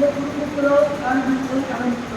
Thank you. I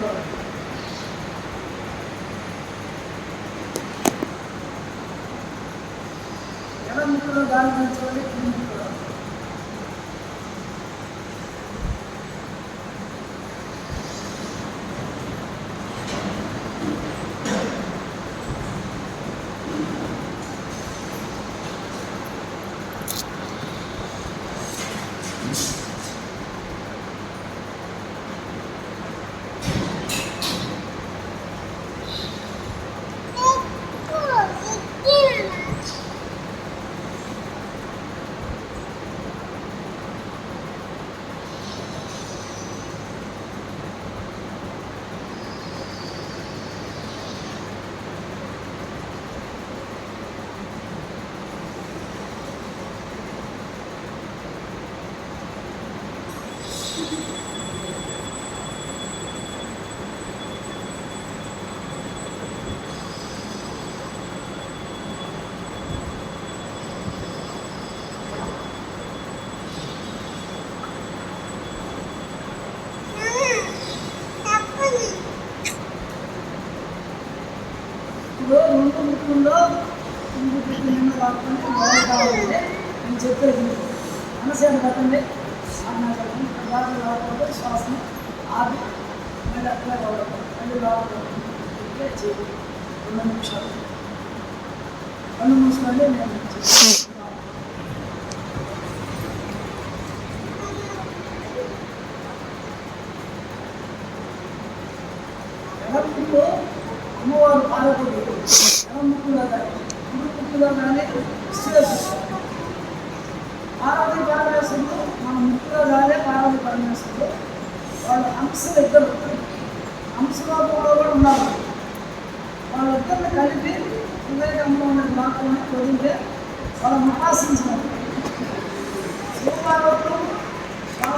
です。はい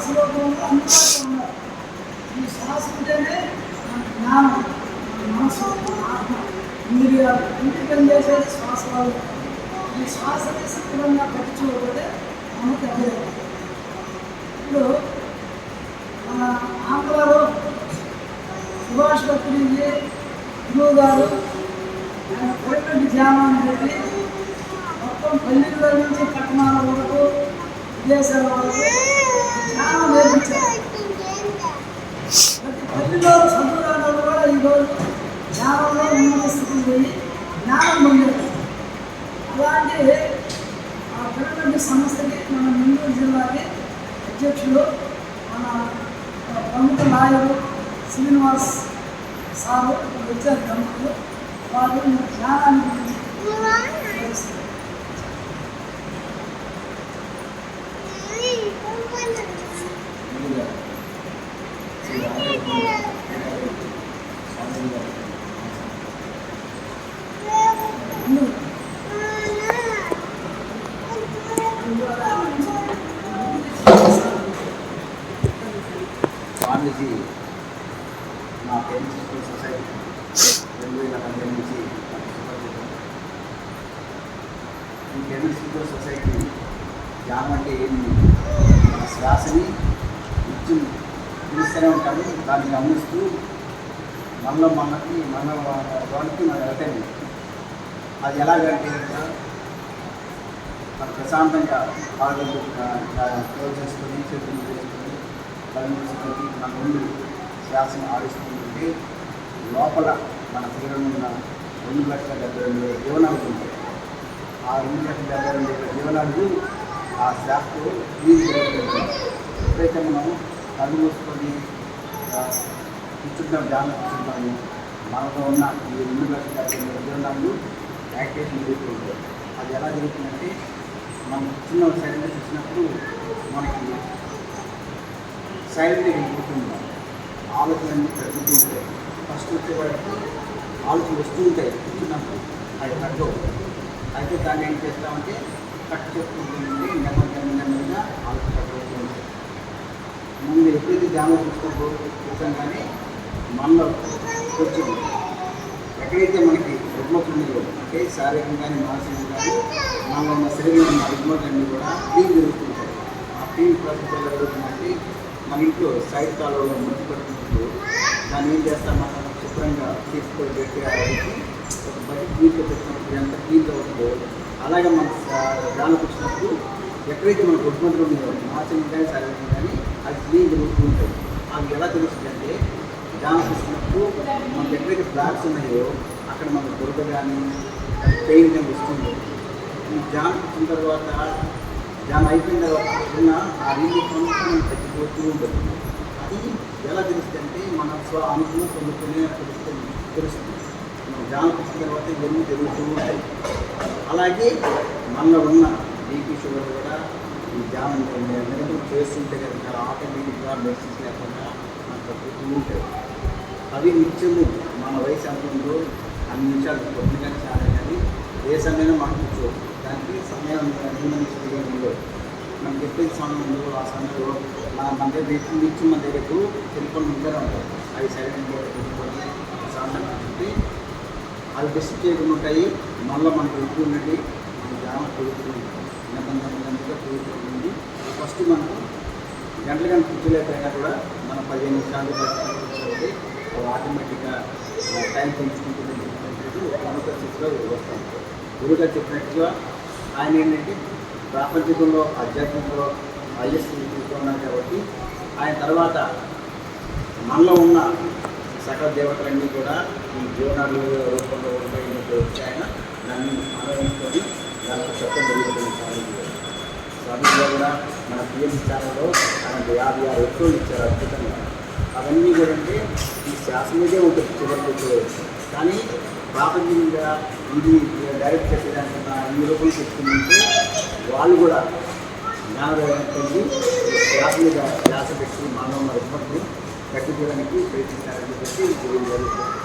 అందుబాటులో ఉన్నారు ఈ శ్వాస ఉంటేనే మన జ్ఞానం మన మనసు మన ఆత్మ పనిచేసేది ఈ శ్వాసని సక్రమంగా పట్టించుకోకపోతే మనకు తెలియదు ఇప్పుడు మన ఆంధ్రాలో సుభాష్ భక్తుడి గురువు గారు ఆయన పెట్టి మొత్తం పల్లెల నుంచి పట్టణాల వరకు విదేశాల వరకు ధ్యానం నేర్పించారు ప్రతి పల్లెలో చదువురాలు కూడా ఈరోజు జ్ఞానంలో ఉన్నత స్థితికి పోయి జ్ఞానం పొందారు అలాంటి ఆ పిల్లల సంస్థకి మన నెల్లూరు జిల్లాకి అధ్యక్షులు మన ప్రముఖ నాయకుడు శ్రీనివాస్ సారు వచ్చారు దంపతులు ఈ జ్ఞానాన్ని గురించి వివరిస్తారు. ముందుగా శ్రీ రామకృష్ణ స్వామి గారు ముందు స్వామీజీ మా పేరెంట్స్ స్కూల్ సొసైటీ. రెండు వేల పదిహేను నుంచి ఈ పేరెంట్స్ స్కూల్ సొసైటీ. ధ్యానం అంటే ఏంటి మన శ్వాసని నిత్యం పిలుస్తూనే ఉంటాడు దాన్ని గమనిస్తూ మనలో మనకి మన వాళ్ళకి మన వెళ్తాయి అది ఎలాగంటే కనుక మన ప్రశాంతంగా కాళ్ళు క్లోజ్ చేసుకొని చేతులు చేసుకొని కళ్ళు మన ముందు శ్వాసను ఆడిస్తుంటే లోపల మన శరీరం ఉన్న రెండు లక్షల డెబ్బై రెండు వేల జీవనాలు ఉంటాయి. ఆ రెండు లక్షల డెబ్బై రెండు వేల జీవనాలు ఆ శ్వాసతో ఎప్పుడైతే మనం కళ్ళు మూసుకొని కూర్చుంటాం ధ్యానం కూర్చుంటాము. మనలో ఉన్న ఈ రెండు లక్షల ఉద్యోగాలు యాక్టివేషన్ జరుగుతుంది అది ఎలా జరుగుతుందంటే మనం చిన్న సైలెంట్ చూసినప్పుడు మనకి సైలెంట్ వెళ్ళిపోతుంటాం ఆలోచనలు తగ్గుతూ ఉంటాయి. ఫస్ట్ వచ్చేవాడికి ఆలోచనలు వస్తూ ఉంటాయి. కూర్చున్నప్పుడు. అది తగ్గవు. అయితే దాన్ని ఏం చేస్తామంటే కట్ చేసుకుంటూ ఉండి నెమ్మదిగా ఆలోచన ముందు ఎప్పుడైతే ధ్యానం చూసుకో చూసాం కానీ మనలో కొంచెం ఎక్కడైతే మనకి రుగ్మతులు అంటే శారీరకంగా కానీ మానసికంగా కానీ మనలో ఉన్న శరీరంలో ఉన్న రుగ్మతులన్నీ కూడా క్లీన్ జరుగుతుంటాయి ఆ క్లీన్ ప్రాసెస్ ఎలా జరుగుతుందంటే మన ఇంట్లో సైడ్ కాలువలో మురికి పడుతున్నప్పుడు దాన్ని ఏం చేస్తాం శుభ్రంగా తీసుకొని పెట్టి ఆడికి ఒక బయట క్లీన్లో పెట్టినప్పుడు ఎంత క్లీన్గా ఉంటుందో అలాగే మన గ్రామకు వచ్చినప్పుడు ఎక్కడైతే మన రుగ్మతులు ఉన్నాయో మాసం కానీ సరైన కానీ అది క్లీన్ జరుగుతూ ఉంటాయి అవి ఎలా తెలుస్తుందంటే గ్రామకు వచ్చినప్పుడు మనకి ఎక్కడైతే బ్లాక్స్ ఉన్నాయో అక్కడ మనకు దొరక కానీ పెయింట్ కానీ వస్తుంది. ఈ జామ్ వచ్చిన తర్వాత జామ్ అయిపోయిన తర్వాత ఉన్న ఆ నీళ్ళు కొంచెం తగ్గిపోతూ ఉంటుంది. అది ఎలా తెలుస్తుందంటే మన స్వ అనుభవం పొందుకునే తెలుస్తుంది తెలుస్తుంది. మనం వచ్చిన తర్వాత ఇవన్నీ జరుగుతూ ఉంటాయి అలాగే మనలో ఉన్న బీపీ షుగర్ కూడా ఈ జామ్ నిరంతరం చేస్తుంటే కనుక ఆటోమేటిక్గా మెడిసిన్స్ లేకుండా మనకు తగ్గుతూ ఉంటాయి అవి నిత్యము మన వయసు అంతంలో ఉందో అన్ని నిమిషాలు కొద్ది కానీ చాలా కానీ ఏ సమయంలో మనం కూర్చోవచ్చు దానికి సమయం నియమించడం మనం చెప్పే సమయంలో ఆ సమయంలో మన మన దగ్గర నిత్యం మన దగ్గరకు టెలిఫోన్ ముందరే ఉంటాయి. అవి సరైన పెట్టుకొని సమయం చెప్పి అవి డిస్టర్బ్ చేయకుండా ఉంటాయి. మళ్ళీ మనకు ఎక్కువ ఉన్నది. మన గ్రామ పెరుగుతుంది నెమ్మది నెమ్మదిగా పెరుగుతుంది ఫస్ట్ మనకు గంటల గంట కూర్చోలేకపోయినా కూడా మనం పదిహేను నిమిషాలు కూర్చోండి అది ఆటోమేటిక్గా టైం పెంచుకుంటుంది ప్రముఖ స్థితిలో వస్తాం గురుగారు చెప్పినట్టుగా ఆయన ఏంటంటే ప్రాపంచికంలో ఆధ్యాత్మికంలో ఐఎస్ ఉన్నారు కాబట్టి ఆయన తర్వాత మనలో ఉన్న సకల దేవతలన్నీ కూడా ఈ జీవనాలు రూపంలో ఉపయోగించి ఆయన దాన్ని ఆనందించుకొని దానికి చట్టం జరుగుతుంది స్వామిలో కూడా. మన పిఎం ఛానల్లో మనకు యాభై ఆరు ఎపిసోడ్లు ఇచ్చారు అద్భుతంగా. అవన్నీ కూడా అంటే ఈ శాసన మీదే ఉంటుంది చివరికి వచ్చేది. కానీ ప్రాపంచికంగా ఇది డైరెక్ట్ చెప్పేదానికన్నా ఈ రూపంలో చెప్తుందంటే వాళ్ళు కూడా జ్ఞానోదయం పొంది మీద ధ్యాస పెట్టి మానవ రుగ్మతలు తగ్గించడానికి ప్రయత్నించాలని చెప్పి జరుగుతుంది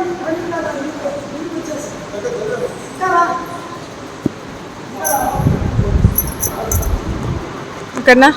টাটা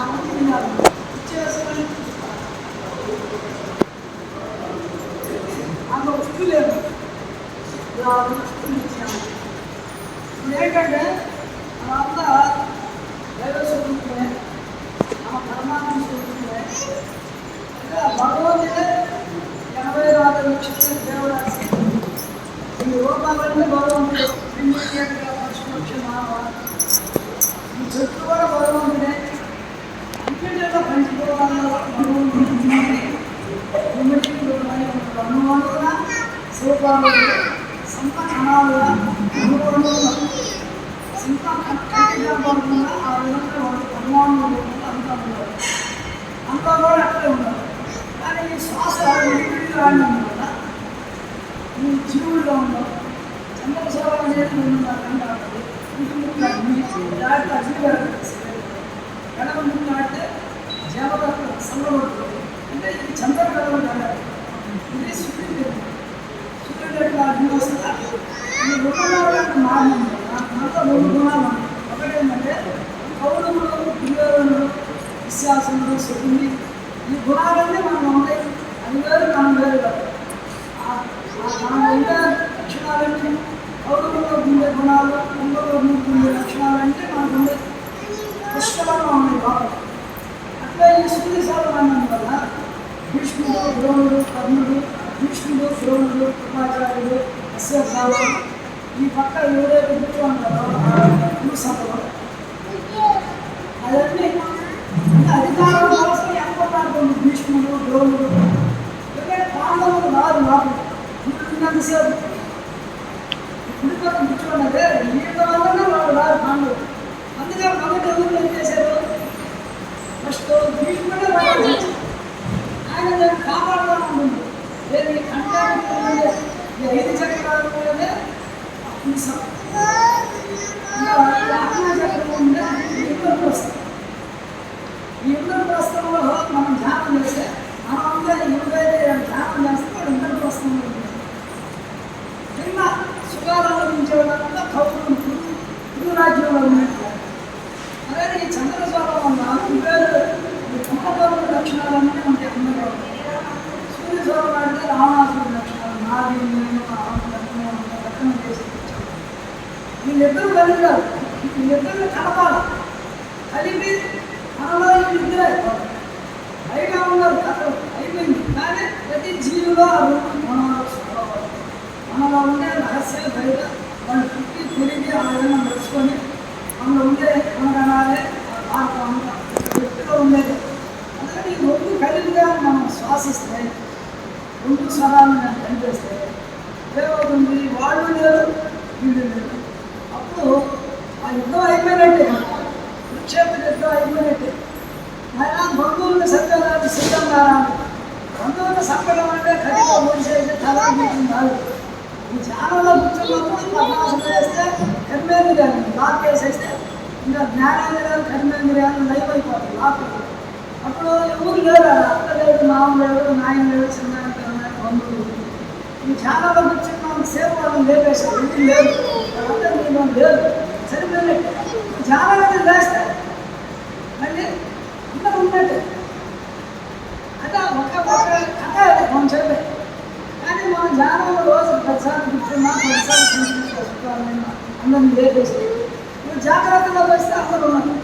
సంత కణాలుగా అనుభవంలో సంత ఆ విధంగా వాడు అంతా ఉన్నారు అంతా కూడా అక్కడే ఉన్నారు కానీ ఈ శ్వాస విడివిడిగా ఆడినాం ఈ జీవుల్లో ఉన్నాం చంద్రసేవ అనేది ఉన్నారు జాగ్రత్త జీవాలు ఎడమ ముందు ఆడితే జీవలకు సల్లబడుతుంది అంటే ఇది చంద్రగ్రహం కదా ఇది సుప్రీం ఎట్లా అగ్ని వస్తుందా ఈ గుణాలు మారినాం మనతో రెండు గుణాలు ఉన్నాయి ఒకటి ఏంటంటే కౌరవులు పిల్లలు విశ్వాసములు శక్తి ఈ గుణాలన్నీ మనం ఉంటాయి అది వేరు మనం వేరు కాదు ఆ- ఆ మనం ఉండే లక్షణాలన్నీ కౌరవుల్లో ఉండే గుణాలు కుంభలో ఉండే లక్షణాలంటే మనకు ఉండే పుష్కలంగా ఉన్నాయి బాగా అట్లా ఈ సూర్య సాధనం వల్ల భీష్ముడు ద్రోణుడు కర్ణుడు భీష్ముడు ద్రోణుడు కృపాచార్యుడు అశ్వత్థామ ఈ పక్క ఎవరైతే కూర్చోంటారో ఈ సభలో అవన్నీ అధికారం కోసం ఎంపటాడుతుంది భీష్ముడు ద్రోణుడు ఎందుకంటే పాండవులు రాదు నాకు ఉన్నంతసేపు ఇప్పుడు పక్కన కూర్చోండి ఈత వల్లనే వాళ్ళు రాదు పాండవులు. అందుకే మొదటి ఎవరు ఏం చేశారు. ఫస్ట్ భీష్ముడే రాదు ఆయన నేను కాపాడుతూ ఉంటుంది నేను కంటానికి ఈ ఐదు చక్రాలు ఉండే అహింస. ఇంకా ఈ ఆజ్ఞా చక్రం ఉండే ఇంద్ర ప్రస్థం ఈ ఇంద్ర ప్రస్థంలో మనం ధ్యానం చేస్తే మనం అందరూ ఎవరైతే ధ్యానం చేస్తే వాడు ఇంద్ర ప్రస్థంలో ఉంటుంది కింద అదే ఈ చంద్రస్వరం వల్ల ఇవేరు ఈ కుంభకర్ణ లక్షణాలన్నీ ఉంటాయి అందరూ సూర్యస్వరం అంటే రావణాసుడి లక్షణాలు నాది నేను రావణ లక్షణం లక్షణం చేసి కూర్చోండి. వీళ్ళిద్దరూ కలిగారు వీళ్ళిద్దరిని కలపాలి కలిపి మనలో వీళ్ళిద్దరే పైగా ఉన్నారు కథలు అయిపోయింది కానీ ప్రతి జీవిలో ఆ రెండు గుణాలు స్వభావాలు మనలో ఉండే రహస్యాలు బయట వాళ్ళు పుట్టి తిరిగి ఆ విధంగా నడుచుకొని మనలో ఉండే గుణగణాలే మార్గం అంతా వ్యక్తిలో ఉండేది అందుకని ఈ రెండు కలిపిగా మనం శ్వాసిస్తే రెండు స్వరాలను కనిపిస్తే ఏమవుతుంది వాళ్ళు లేరు వీళ్ళు లేరు అప్పుడు ఆ యుద్ధం అయిపోయినట్టే కురుక్షేత్ర యుద్ధం అయిపోయినట్టే ఆయన బంధువులను సత్యాలు సిద్ధంగా బంధువులను సంపడం అంటే ఖచ్చితంగా మనిషి తల కాదు ఈ ధ్యానంలో కూర్చున్నప్పుడు పద్మాసనం వేస్తే కర్మేంద్రియాలు లాక్ వేసేస్తే ఇంకా జ్ఞానేంద్రియాలు కర్మేంద్రియాలు లైవ్ అయిపోతాయి లాక్ అప్పుడు ఊరు లేరు ఆడ. అత్త లేదు మామ లేడు నాయన లేడు చిన్న బంధువులు. ఈ ధ్యానంలో కూర్చున్న సేపు వాళ్ళని లేపేశారు లేదు. వాళ్ళంతా నీలో లేదు. సరిపోయినట్టు ధ్యానంలో లేస్తారు మళ్ళీ అందరూ ఉన్నట్టు అంటే ఒక ఒక కథ అది కొంచెం కానీ మనం ధ్యానంలో రోజు పదిసార్లు కూర్చున్నా పదిసార్లు సంస్కృతి అందరిని లేపేసి జాగ్రత్తగా వస్తే అందరూ ఉన్నారు.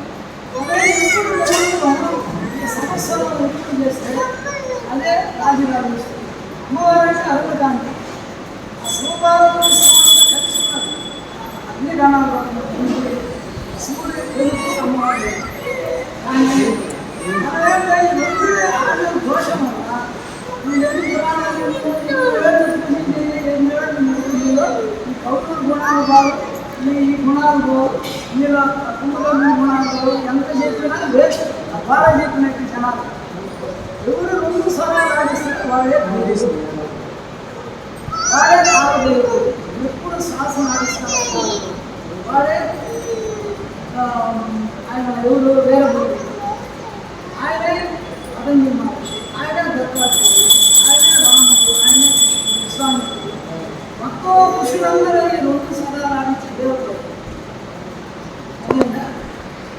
సమస్యలు చేస్తే అదే రాజీనామా అంటే అరుణకాంతి ఆ అన్ని గణాలు శివుడు తెలుగు అమ్మవారు. కానీ దోషం వల్ల ఈ రెండు గుణాలు ఈ ఏడు ఈ గుణాలు గుణాలు ఎంత చెప్పినా వేస్ట్ బాగా చెప్పినట్టు జనాలు ఎవరు రెండు స్వరాలు వాళ్ళే భూమిస్తారు ఎప్పుడు శ్వాస నడుస్తారు వాడే ఆయన ఎవరు వేరే ఆయనే అతని మహర్షి ఆయనే దత్తాత్రేయుడు ఆయనే రాముడు ఆయనే స్వామి మొత్తం ఋషులందరూ ఈ రెండు సదారానికి దేవుడు అదేనా?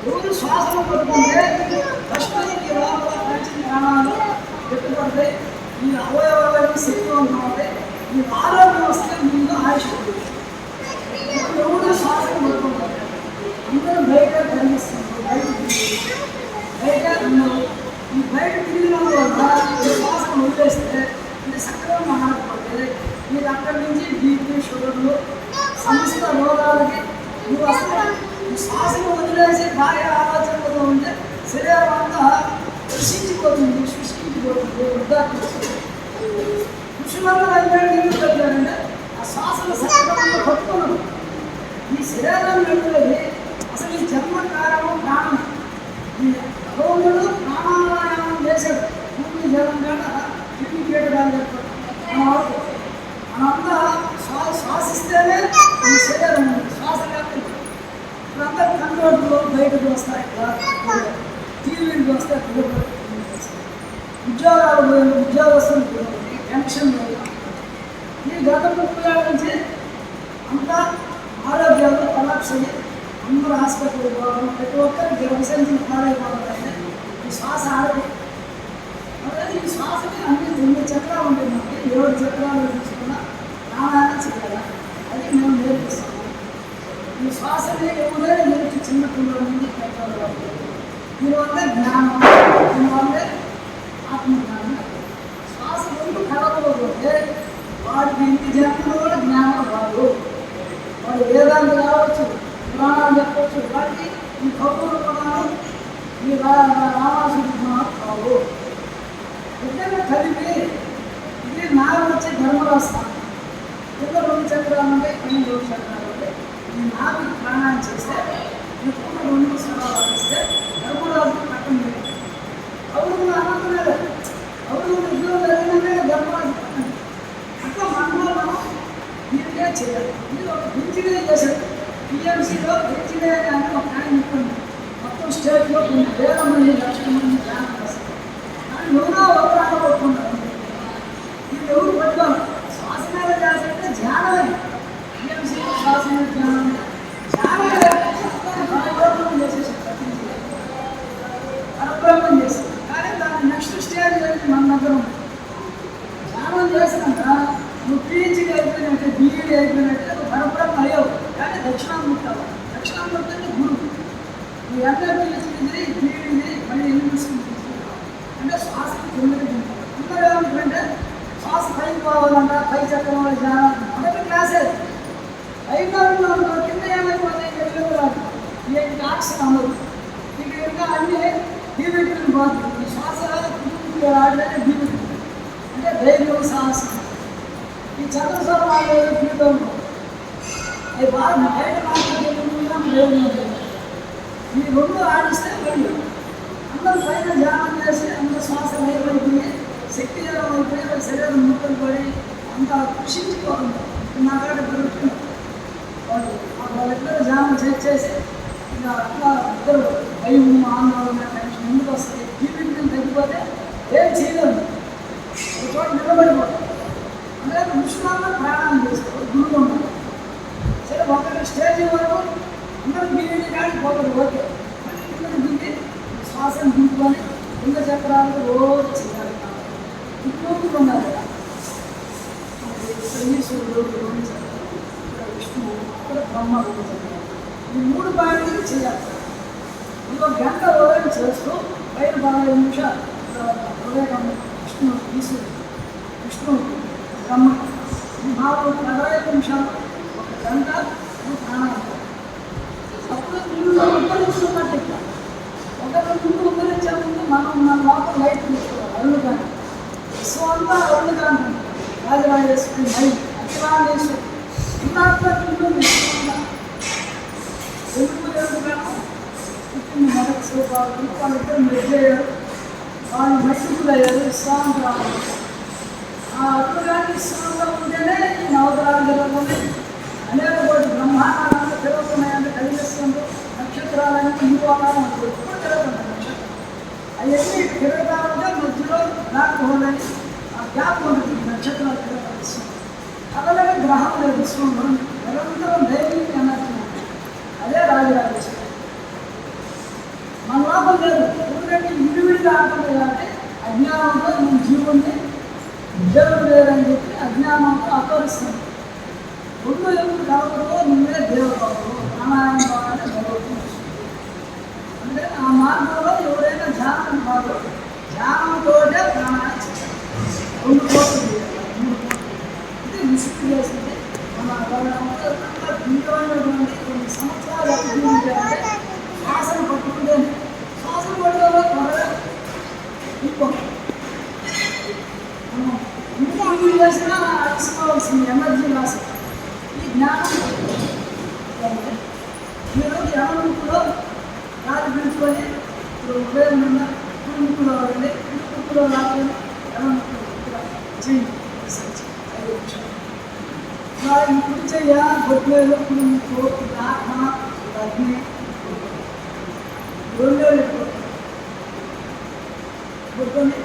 ఎవరు శ్వాసను పట్టుకుంటే ఫస్ట్ ఈ ఎందుకంటే ఈ అవయవాలను శక్తివంతం అవుతాయి ఈ ఆరోగ్యం వస్తే ముందు ఆయుష్ ఎవరు శ్వాస పట్టుకుంటారు అందరూ బయట కనిపిస్తున్నారు బయట బయట ఉన్నారు. ఈ బయట తిరిగిన వల్ల శ్వాస వదిలేస్తే ఇది సక్రమంగా మారకపోతే మీరు అక్కడి నుంచి బీపీ షుగర్లు సమస్త రోగాలకి నువ్వు అసలు ఈ శ్వాసను వదిలేసి భార్య ఆలోచనలతో ఉంటే శరీరం అంతా కృషించిపోతుంది. సృష్టించిపోతుంది వృద్ధాప్యం ఆ శ్వాసను సక్రమంగా పట్టుకున్నాడు ఈ శరీరం నడిపేది అసలు ఈ జన్మ కారణం ప్రాణం ఈ భగవంతుడు ప్రాణాయామం చేశాడు భూమి జలం కాడ కిడ్నీ కీటకాలు చెప్పాడు మనంతా శ్వా శ్వాసిస్తేనే ఈ శరీరం శ్వాస లేకపోతే ఇప్పుడంతా బయటకు వస్తాయి టీవీకి వస్తాయి పిల్లలు ఉద్యోగాలు పోయిన ఉద్యోగస్తులు పోయిన పెన్షన్ పోయిన ఈ గత ముప్పై ఏళ్ళ నుంచి అంతా ఆరోగ్యాలు కొలాప్స్ అయ్యి అందరూ హాస్పిటల్ పోవడం ప్రతి ఒక్కరికి విసర్జన పాడైపోవాలంటే ఈ శ్వాస ఆడదు అలాగే ఈ శ్వాస మీద అన్ని తొమ్మిది చక్రాలు ఉంటుందండి ఏడు చక్రాలు తీసుకున్న ప్రాణాయామం చేయాలి? అది మేము నేర్పిస్తాము ఈ శ్వాసని ఎవరైనా నేర్చి చిన్న పిల్లల నుండి పెద్దవాళ్ళ వరకు. దీనివల్ల జ్ఞానం దీనివల్ల ఆత్మజ్ఞానం శ్వాస రెండు కలవకపోతే వాడికి ఇంటి జన్మలో కూడా జ్ఞానం రాదు వాడు వేదాలు కావచ్చు పురాణాలు చెప్పవచ్చు వాటికి ఈ కబుర్లు పురాణం ఈ రామాసుడి గుణాలు కావు ఇద్దరు కలిపి ఇది నాలుగు వచ్చే ధర్మరాస్థానం కింద రెండు చక్రాలు ఉంటాయి పైన రెండు చక్రాలు ఉంటాయి ఈ నాలుగు ప్రాణాలు చేస్తే ఈ పూట రెండు స్వరాలు ఇస్తే ధర్మరాజు పట్టం లేదు అవును అనుకున్నారు అవును ఉద్యోగం జరిగినాకే ధర్మరాజు పట్టం అట్లా మనలో మనం దీనికే చేయాలి ఇందులో ఒక ఇంజనీర్ చేశారు టీఎంసీలో ఇంజనీర్ అని ఒక ఆయన ఉంటుంది మొత్తం స్టేట్లో కొన్ని వేల మంది లక్షల మంది ధ్యానం చేస్తారు కానీ ఎవరో ఒకరు ఆడబడుతున్నారు ఇది ఎవరు పట్టుకోవాలి? శ్వాస మీద చేస్తుంటే ధ్యానమే. టీఎంసీలో శ్వాస మీద ధ్యానం పూర్తి అయిపోయినట్టే పరపరం అయ్యవు కానీ దక్షిణామూర్తి అవ్వాలి దక్షిణామూర్తి అంటే గురువు. ఈ ఎంఆర్ పిలిచింది బీఈడి మళ్ళీ యూనివర్సిటీ అంటే శ్వాస తొమ్మిది తొమ్మిది ఏమంటుందంటే శ్వాస పైకి పోవాలంట పై చక్రం జ్ఞానం మొదటి క్లాసే. పైకి అనుకో కింద ఏమైపోతాయి ఏంటి ఆక్సిజన్ అమలు. ఇక ఇంకా అన్ని డీబెట్లు బాగుంటుంది శ్వాస ఆడలేదు డీబెట్లు అంటే ధైర్యం సాహసం. ఈ చంద్రస్వరం ఆడే జీవితం. అవి బాగా బయట మాట్లాడే ఈ రెండు ఆడిస్తే మళ్ళీ అందరూ పైన ధ్యానం చేసి అందరూ శ్వాస అయిపోయి శక్తి అయిపోయి శరీరం ముక్కలు పడి అంత కృషించిపోతుంది నా కాడ దొరుకుతుంది వాళ్ళు వాళ్ళిద్దరు ధ్యానం చేసేసి ఇక అట్లా ఇద్దరు భయం ఆందోళన టెన్షన్ ముందుకు వస్తాయి? జీవితం తగ్గిపోతే ఏం చేయలేదు ఒక చోట నిలబడిపోతుంది అంటే ప్రయాణం చేస్తారు. గురువు సరే ఒకరి స్టేజ్ వరకు అందరూ దిగి కానీ పోతారు. ఓకే. మళ్ళీ దిగి శ్వాసను దింపుకొని కింద చక్రాలు రోజు చేయాలి. ఇప్పుడు ఉన్నారు కదా ఇక్కడ రెండు చక్రాలు, ఇక్కడ విష్ణువు ఇక్కడ బ్రహ్మ రెండు చక్రాలు. ఈ మూడు భాగాలు చేయాలి. ఇంకో గంట ఉదయం చేస్తూ పైన పదహైదు నిమిషాలు ఉదయం విష్ణు ఈశ్వరుడు. విష్ణు బ్రహ్మ ఈ నాలుగు నిమిషాలు ఒక గంట నువ్వు అప్పుడు నువ్వు ఉపయోగించుకున్నట్టు ఇక్కడ ఒకరి ముందు ఉపయోగించే ముందు మనం మన లోపల లైట్ తీసుకోవాలి అరుణు కానీ విశ్వం అంతా అరుణు కానీ రాజరాజేశ్వరి మై అఖిలాండేశ్వరి ఇందాక ఎందుకు ఎందుకు పుట్టింది మొదటి శివపార్వతి వాళ్ళిద్దరు మెద్దయ్యారు వాళ్ళు మట్టికులు అయ్యారు రావాలి ఆ అప్పుడుగాని ఉంటేనే ఈ నవగ్రహాలు జరుగుతుంది అనేక కోటి బ్రహ్మాండాలను తిరుగుతున్నాయంటే కలిగిస్తుంది నక్షత్రాలని ఈ ఎప్పుడు తిరుగుతుంది నక్షత్రం అవన్నీ ఉంటే మధ్యలో బ్లాక్ హోల్ అని ఆ గ్యాప్ ఉంటుంది నక్షత్రాలు తిరగలిస్తుంది అలాగే గ్రహం లేదు నిరంతరం డైలీ ఎనర్జీ అదే రాజరాజేశ్వరి మన లోపల లేదు ఎందుకంటే విడివిడిగా ఆటలు అంటే అజ్ఞానంతో మన జీవుణ్ణి దేవుడు లేదని చెప్పి అజ్ఞానంతో అపరిస్తుంది రెండు ఎప్పుడు కలవడో నువ్వే దేవతావు ప్రాణాయామం ద్వారానే భగవద్గీత వస్తుంది. అంటే ఆ మార్గంలో ఎవరైనా ధ్యానం కాదు ధ్యానంతోనే ప్రాణాయామం చేయాలి రెండు కోట్లు చేయాలి మూడు కోట్లు ఇది విసుగు చేసింది మన వాళ్ళంతా దివ్యమైనటువంటి కొన్ని సంవత్సరాలు అభివృద్ధి శ్వాసను పట్టుకుంటే శ్వాసను పట్టుకోవడం త్వరగా ఇంకొక మనం ఇంకా అభివృద్ధి చేసినా తీసుకోవాల్సింది ఎనర్జీ లాస్ ఈ జ్ఞానం అంటే మీరు ఎవరిలో రాజు పిలుచుకొని ఇప్పుడు ఉదయం నిన్న కుటుంబులో వెళ్ళి కుటుంబులో రాత్రి ఎవరు చేయండి రీసెర్చ్ ఐదు నిమిషాలు వారి కుడి చెయ్య బొట్లేదు కుటుంబు ఆత్మ అగ్ని రెండో బొట్టుని